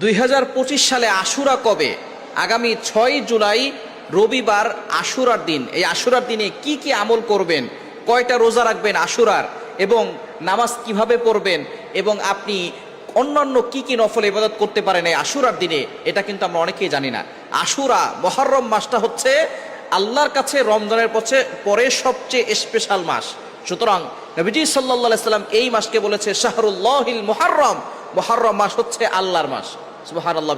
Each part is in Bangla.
দুই হাজার পঁচিশ সালে আশুরা কবে? আগামী ছয় জুলাই, রবিবার আশুরার দিন। এই আশুরার দিনে কি কি আমল করবেন? কয়টা রোজা রাখবেন আশুরার? এবং নামাজ কীভাবে পড়বেন? এবং আপনি অন্যান্য কি কি নফল ইবাদত করতে পারেন এই আশুরার দিনে? এটা কিন্তু আমরা অনেকেই জানি না। আশুরা, মহরম মাসটা হচ্ছে আল্লাহর কাছে রমজানের পথে পরে সবচেয়ে স্পেশাল মাস। সুতরাং নবীজি সাল্লাহ সাল্লাম এই মাসকে বলেছে শাহরুল্লাহিল মুহাররম। মুহাররম মাস হচ্ছে আল্লাহর মাস। আল্লাহ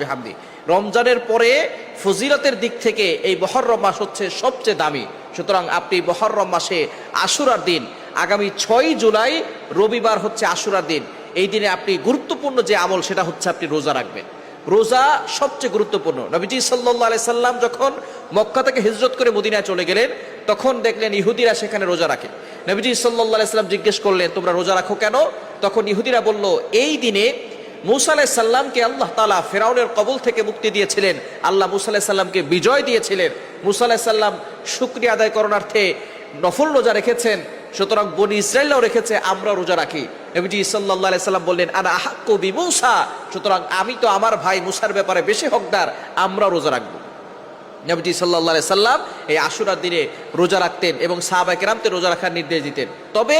রমজানের পরে ফজিলতের দিক থেকে এই মহরম মাস হচ্ছে সবচেয়ে দামি। সুতরাং আপনি মহরম মাসে আশুরার দিন, আগামী ছয় জুলাই রবিবার হচ্ছে আশুরার দিন। এই দিনে আপনি গুরুত্বপূর্ণ যে আমল, সেটা হচ্ছে আপনি রোজা রাখবেন। রোজা সবচেয়ে গুরুত্বপূর্ণ। নবীজি সাল্লাহ সাল্লাম যখন মক্কা থেকে হিজরত করে মদিনায় চলে গেলেন, তখন দেখলেন ইহুদিরা সেখানে রোজা রাখে। নবীজি সাল্লাহ সাল্লাম জিজ্ঞেস করলেন, তোমরা রোজা রাখো কেন? তখন ইহুদিরা বলল, এই দিনে মুসা আলাইসাল্লামকে আল্লাহ তালা ফেরাউনের কবল থেকে মুক্তি দিয়েছিলেন। আল্লাহ মুসা আলাইসাল্লামকে বিজয় দিয়েছিলেন। মুসা আলাইসাল্লাম শুক্রিয়া আদায় করণার্থে নফল রোজা রেখেছেন, সুতরাং বনি ইসরায়েলও রেখেছে আমরা রোজা রাখি। নবীজি সাল্লাহ সাল্লাম বললেন, আনা আহাক্কু বি মুসা সুতরাং আমি তো আমার ভাই মুসার ব্যাপারে বেশি হকদার আমরা রোজা রাখব। নবীজি সাল্লাহ সাল্লাম এই আশুরার দিনে রোজা রাখতেন এবং সাহাবা কেরামতে রোজা রাখার নির্দেশ দিতেন। তবে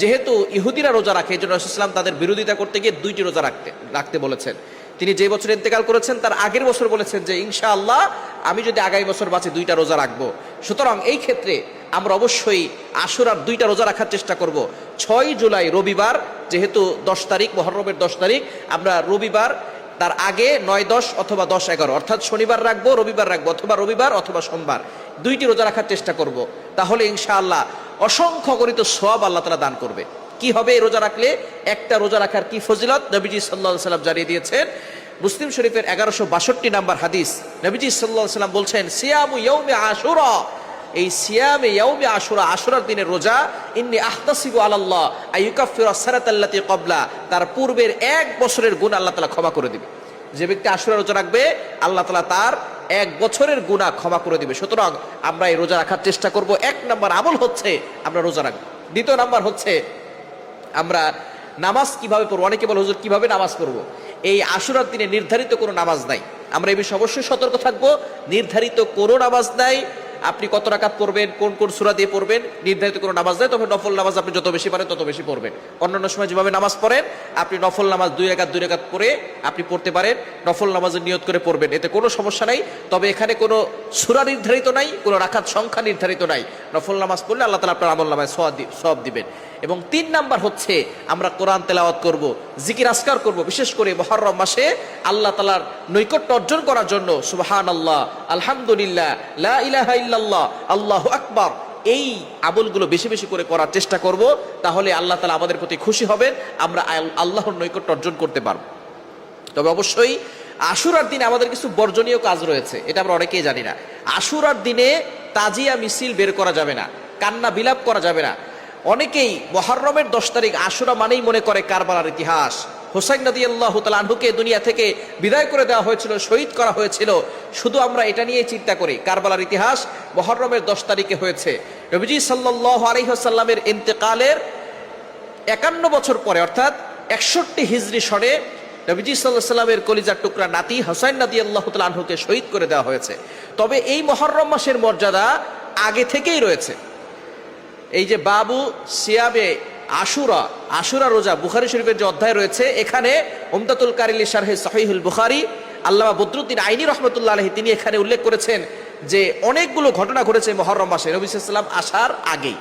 যেহেতু ইহুদিরা রোজা রাখে এই জন্য রসুলাম তাদের বিরোধিতা করতে গিয়ে দুইটি রোজা রাখতে রাখতে বলেছেন। তিনি যে বছর ইন্তেকাল করেছেন, তার আগের বছর বলেছেন যে, ইনশাআল্লাহ, আমি যদি আগামী বছর বাঁচি, দুইটা রোজা রাখব। সুতরাং এই ক্ষেত্রে আমরা অবশ্যই আশুরার দুইটা রোজা রাখার চেষ্টা করব। ছয় জুলাই রবিবার, যেহেতু দশ তারিখ, মহরমের দশ তারিখ, আমরা রবিবার তার আগে নয়, দশ অথবা দশ, এগারো। অর্থাৎ শনিবার রাখব, রবিবার রাখব, অথবা রবিবার অথবা সোমবার। দুইটি রোজা রাখার চেষ্টা করব। তাহলে ইনশাআল্লাহ অসংখ্য গণিত সব আল্লাহ তালা দান করবে। কি হবে রোজা রাখলে? একটা রোজা রাখার কি ফজিলত? নবীজি সাল্লাহ সাল্লাম জানিয়ে দিয়েছেন, মুসলিম শরীফের এগারোশো বাষট্টি নাম্বার হাদিস, নবীজি সাল্লাহ সাল্লাম বলছেন, সিয়ামু ইয়ৌমে আশুরা। এই সিয়ামে ইয়াউমে আশুরা, আশুরার দিনের রোজা, ইন্নি আহতাসিবু আলাল্লাহ, আইয়ুকাফির সারাতাল্লাতি কবলা তার পূর্বের এক বছরের গুণ আল্লাহ তালা ক্ষমা করে দিবে। যে ব্যক্তি আশুরা রোজা রাখবে, আল্লাহ তালা তার এক বছরের গুণা ক্ষমা করে দিবে। সুতরাং আমরা এই রোজা রাখার চেষ্টা করব। এক নাম্বার আমল হচ্ছে আমরা রোজা রাখব। দ্বিতীয় নাম্বার হচ্ছে আমরা নামাজ কীভাবে পড়ব? অনেকে বলে, হুজুর, কীভাবে নামাজ পড়ব? এই আশুরার দিনে নির্ধারিত কোনো নামাজ নাই। আমরা এই বিষয়ে অবশ্যই সতর্ক থাকব। নির্ধারিত কোনো নামাজ নাই। আপনি কত রাকাত পড়বেন, কোন কোন সুরা দিয়ে পড়বেন, নির্ধারিত কোনো নামাজ নেই, তবে নফল নামাজ আপনি যত বেশি পারেন তত বেশি পড়বেন। অন্যান্য সময় যেভাবে নামাজ পড়েন, আপনি নফল নামাজ দুই রেখাত দুই রেখাত পড়ে আপনি পড়তে পারেন, নফল নামাজের নিয়ত করে পড়বেন, এতে কোনো সমস্যা নাই। তবে এখানে কোনো সুরা নির্ধারিত নাই, কোনো রাখাত সংখ্যা নির্ধারিত নাই। নফল নামাজ পড়লে আল্লাহ তালা আপনার আমল নামায় সব দিবেন। এবং তিন নাম্বার হচ্ছে, আমরা কোরআন তেলাওয়াত করব, জিকির আসকার করব, বিশেষ করে মহরম মাসে আল্লাহ তালার নৈকট্য অর্জন করার জন্য সুবাহান আল্লাহ আলহামদুলিল্লাহ, লা আল্লাহ আকবার, এই আমলগুলো বেশি বেশি করে করার চেষ্টা করব, তাহলে আল্লাহ তালা আমাদের প্রতি খুশি হবেন, আমরা আল- আল্লাহর নৈকট্য অর্জন করতে পারব। তবে অবশ্যই আশুরার দিনে আমাদের কিছু বর্জনীয় কাজ রয়েছে, এটা আমরা অনেকেই জানি না। আশুরার দিনে তাজিয়া মিছিল বের করা যাবে না, কান্না বিলাপ করা যাবে না অনেকেই মহরমের দশ তারিখ আশুরা মানেই মনে করে কারবালার ইতিহাস। হোসাইন নদী আল্লাহ আনহুকে দুনিয়া থেকে বিদায় করে দেওয়া হয়েছিল, শহীদ করা হয়েছিল। শুধু আমরা এটা নিয়ে চিন্তা করি, কারবালার ইতিহাস মহরমের দশ তারিখে হয়েছে। রবিজি সাল্লাহ আলহিহাসাল্লামের ইন্তেকালের একান্ন বছর পরে, অর্থাৎ একষট্টি হিজরি সনে নবীজি সাল্লাহ সাল্লামের কলিজার টুকরা নাতি হোসাইন নাদি আল্লাহ আনহুকে শহীদ করে দেওয়া হয়েছে। তবে এই মহরম মাসের মর্যাদা আগে থেকেই রয়েছে। এই যে বাবু সিয়াবে আশুরা আশুরা রোজা বুখারি শরীফের যে অধ্যায় রয়েছে, এখানে ওমদাতুল কারিলি শারহে সাহিহুল বুখারি, আল্লামা বদরুদ্দিন আইনি রহমতুল্লাহ আলহী তিনি এখানে উল্লেখ করেছেন যে অনেকগুলো ঘটনা ঘটেছে মহরম মাসে, নবী সাল্লাম আসার আগেই।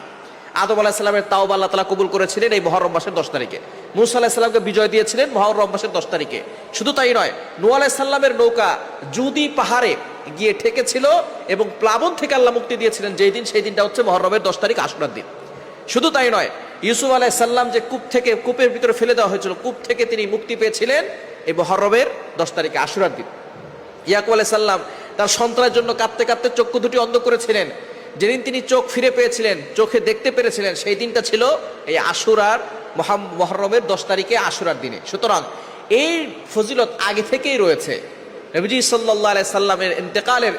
আদম আলাহিসাল্লামের তাও আল্লাহ তালা কবুল করেছিলেন এই মহরম মাসের দশ তারিখে। মুসা বিজয় দিয়েছিলেন মহরম মাসের দশ তারিখে। শুধু তাই নয়, নু আলাহ সাল্লামের নৌকা জুদি পাহাড়ে গিয়ে ঠেকেছিল এবং প্লাবন থেকে আল্লাহ মুক্তি দিয়েছিলেন যেই দিন, সেই দিনটা হচ্ছে মহরমের দশ তারিখ আশুরার দিন। শুধু তাই নয়, ইউসুফ আলাহ সাল্লাম যে কূপ থেকে, কূপের ভিতরে ফেলে দেওয়া হয়েছিল, কূপ থেকে তিনি মুক্তি পেয়েছিলেন এই মহরমের দশ তারিখে আশুরার দিন। ইয়াকুব আলাহ সাল্লাম তার সন্তানের জন্য কাঁপতে কাঁপতে চক্ষু দুটি অন্ধ করেছিলেন। যেদিন তিনি চোখ ফিরে পেয়েছিলেন, চোখে দেখতে পেরেছিলেন, সেই দিনটা ছিল এই আশুরার মহাম- মহরমের দশ তারিখে আশুরার দিনে। সুতরাং এই ফজিলত আগে থেকেই রয়েছে। নবীজি সাল্লাহ সাল্লামের ইন্তেকালের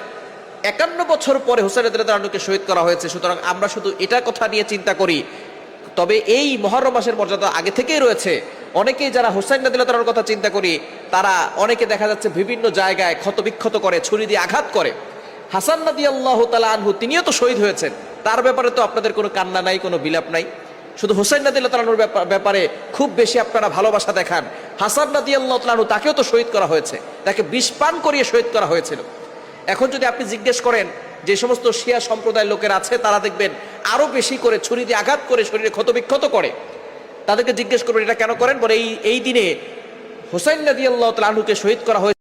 একান্ন বছর পরে হুসাইন রানুকে শহীদ করা হয়েছে। সুতরাং আমরা শুধু এটা কথা নিয়ে চিন্তা করি। তবে এই মহরম মাসের মর্যাদা আগে থেকেই রয়েছে। অনেকেই যারা হোসাইন নাদিল্লাহর কথা চিন্তা করি, তারা অনেকে দেখা যাচ্ছে বিভিন্ন জায়গায় ক্ষতবিক্ষত করে, ছুরি দিয়ে আঘাত করে। হাসান নাদি আল্লাহ তালা আনহু তিনিও তো শহীদ হয়েছেন। তার ব্যাপারে তো আপনাদের কোনো কান্না নাই, কোনো বিলাপ নাই। শুধু হোসাইন নাদি আল্লাহ তালানুর ব্যাপারে খুব বেশি আপনারা ভালোবাসা দেখান। হাসান নাদি আল্লাহ তালানু তাকেও তো শহীদ করা হয়েছে। তাকে বিষপান করিয়ে শহীদ করা হয়েছিল। এখন যদি আপনি জিজ্ঞেস করেন, যে সমস্ত শিয়া সম্প্রদায়ের লোকের আছে, তারা দেখবেন আরও বেশি করে ছুরি দিয়ে আঘাত করে শরীরে ক্ষতবিক্ষত করে। তাদেরকে জিজ্ঞেস করবেন, এটা কেন করেন? বলে এই এই দিনে হোসাইন নদী আল্লাহ তালুকে শহীদ করা হয়েছে।